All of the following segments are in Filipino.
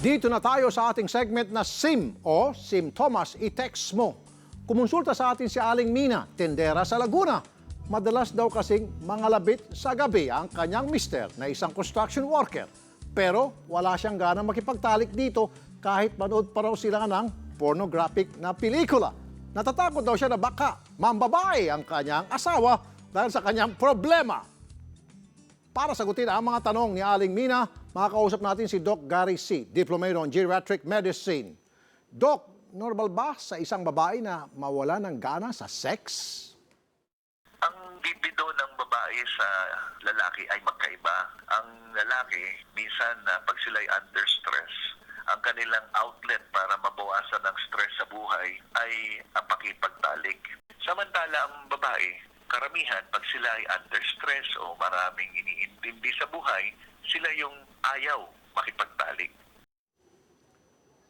Dito na tayo sa ating segment na SIM o Simptomas i-text mo. Kumonsulta sa atin si Aling Mina, tendera sa Laguna. Madalas daw kasing mangalabit sa gabi ang kanyang mister na isang construction worker. Pero wala siyang gana makipagtalik dito kahit manood pa raw sila ng pornographic na pelikula. Natatakot daw siya na baka mambabae ang kanyang asawa dahil sa kanyang problema. Para sagutin ang mga tanong ni Aling Mina, makakausap natin si Doc Gary C., Diplomado in Geriatric Medicine. Doc, normal ba sa isang babae na mawala ng gana sa sex? Ang libido ng babae sa lalaki ay magkaiba. Ang lalaki, minsan na pag sila'y under stress, ang kanilang outlet para mabawasan ng stress sa buhay ay ang pakipagtalik. Samantala ang babae, karamihan pag sila ay under stress o maraming iniintindi sa buhay, sila yung ayaw makipagtalik.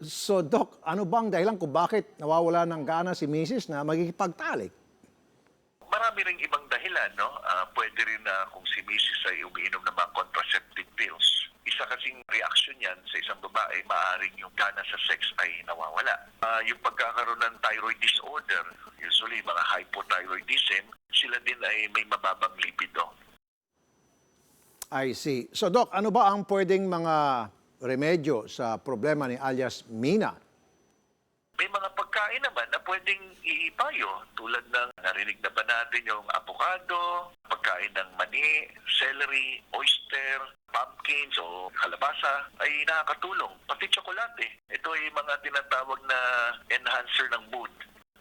So, Doc, ano bang dahilan kung bakit nawawala ng gana si Mrs. na magkikipagtalik? Marami ring ibang dahilan, no? Ah, pwede rin na kung si Mrs. ay umiinom ng mga contraceptive pills. Kasing reaction yan sa isang babae, maaaring yung gana sa sex ay nawawala. Ah, yung pagkakaroon ng thyroid disorder, usually mga hypothyroidism, sila din ay may mababang libido. I see. So, Doc, ano ba ang pwedeng mga remedyo sa problema ni alias Mina? May mga pagkain naman na pwedeng iipayo tulad ng narinig na ba natin yung avocado, pagkain ng mani, celery, oyster, pumpkins o kalabasa ay nakakatulong. Pati tsokolate. Ito ay mga tinatawag na enhancer ng mood.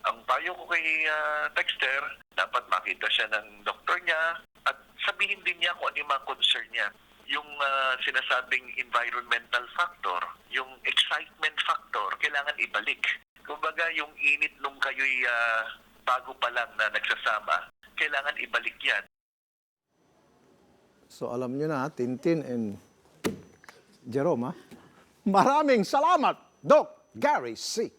Ang payo ko kay ah, Dexter, dapat makita siya ng doktor niya at sabihin din niya kung ano yung mga concern niya. Yung ah, sinasabing environmental factor, yung excitement factor, kailangan ibalik. Kumbaga, yung init nung kayo'y ah, bago pa lang na nagsasama, kailangan ibalik yan. So, alam nyo na, Tintin and Jerome, ha? Maraming salamat, Doc Gary C.